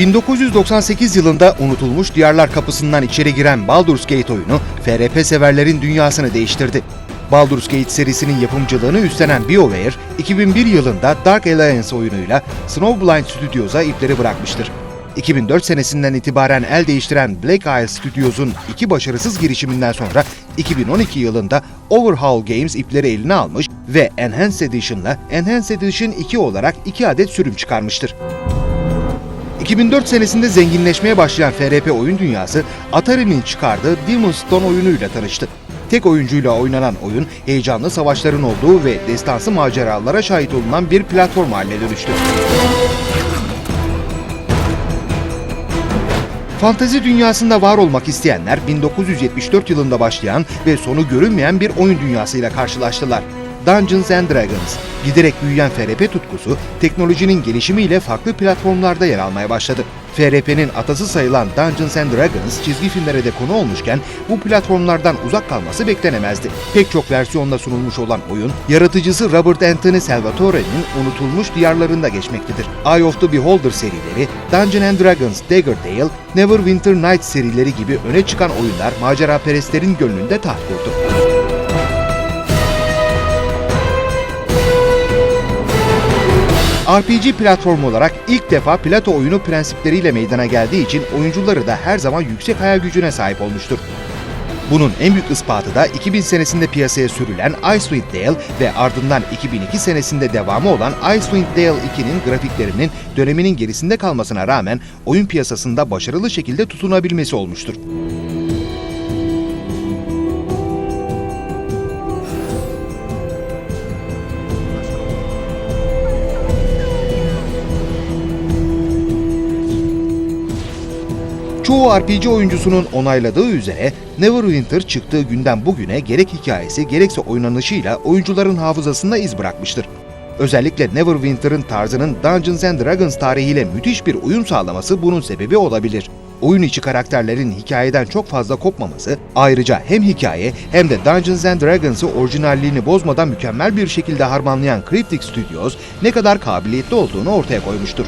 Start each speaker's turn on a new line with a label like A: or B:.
A: 1998 yılında unutulmuş diyarlar kapısından içeri giren Baldur's Gate oyunu, FRP severlerin dünyasını değiştirdi. Baldur's Gate serisinin yapımcılığını üstlenen BioWare, 2001 yılında Dark Alliance oyunuyla Snowblind Studios'a ipleri bırakmıştır. 2004 senesinden itibaren el değiştiren Black Isle Studios'un iki başarısız girişiminden sonra 2012 yılında Overhaul Games ipleri eline almış ve Enhanced Edition'la Enhanced Edition 2 olarak iki adet sürüm çıkarmıştır. 2004 senesinde zenginleşmeye başlayan FRP oyun dünyası Atari'nin çıkardığı Demon's Stone oyunuyla tanıştı. Tek oyuncuyla oynanan oyun heyecanlı savaşların olduğu ve destansı maceralara şahit olunan bir platform haline dönüştü. Fantezi dünyasında var olmak isteyenler 1974 yılında başlayan ve sonu görünmeyen bir oyun dünyasıyla karşılaştılar. Dungeons and Dragons, giderek büyüyen FRP tutkusu teknolojinin gelişimiyle farklı platformlarda yer almaya başladı. FRP'nin atası sayılan Dungeons and Dragons çizgi filmlere de konu olmuşken bu platformlardan uzak kalması beklenemezdi. Pek çok versiyonla sunulmuş olan oyun, yaratıcısı Robert Anthony Salvatore'nin unutulmuş diyarlarında geçmektedir. Eye of the Beholder serileri, Dungeons and Dragons Dagger Tale, Neverwinter Nights serileri gibi öne çıkan oyunlar maceraperestlerin gönlünde taht kurdu. RPG platformu olarak ilk defa Plato oyunu prensipleriyle meydana geldiği için oyuncuları da her zaman yüksek hayal gücüne sahip olmuştur. Bunun en büyük ispatı da 2000 senesinde piyasaya sürülen Icewind Dale ve ardından 2002 senesinde devamı olan Icewind Dale 2'nin grafiklerinin döneminin gerisinde kalmasına rağmen oyun piyasasında başarılı şekilde tutunabilmesi olmuştur. Çoğu RPG oyuncusunun onayladığı üzere Neverwinter çıktığı günden bugüne gerek hikayesi gerekse oynanışıyla oyuncuların hafızasında iz bırakmıştır. Özellikle Neverwinter'ın tarzının Dungeons and Dragons tarihiyle müthiş bir uyum sağlaması bunun sebebi olabilir. Oyun içi karakterlerin hikayeden çok fazla kopmaması, ayrıca hem hikaye hem de Dungeons and Dragons'ı orijinalliğini bozmadan mükemmel bir şekilde harmanlayan Cryptic Studios ne kadar kabiliyetli olduğunu ortaya koymuştur.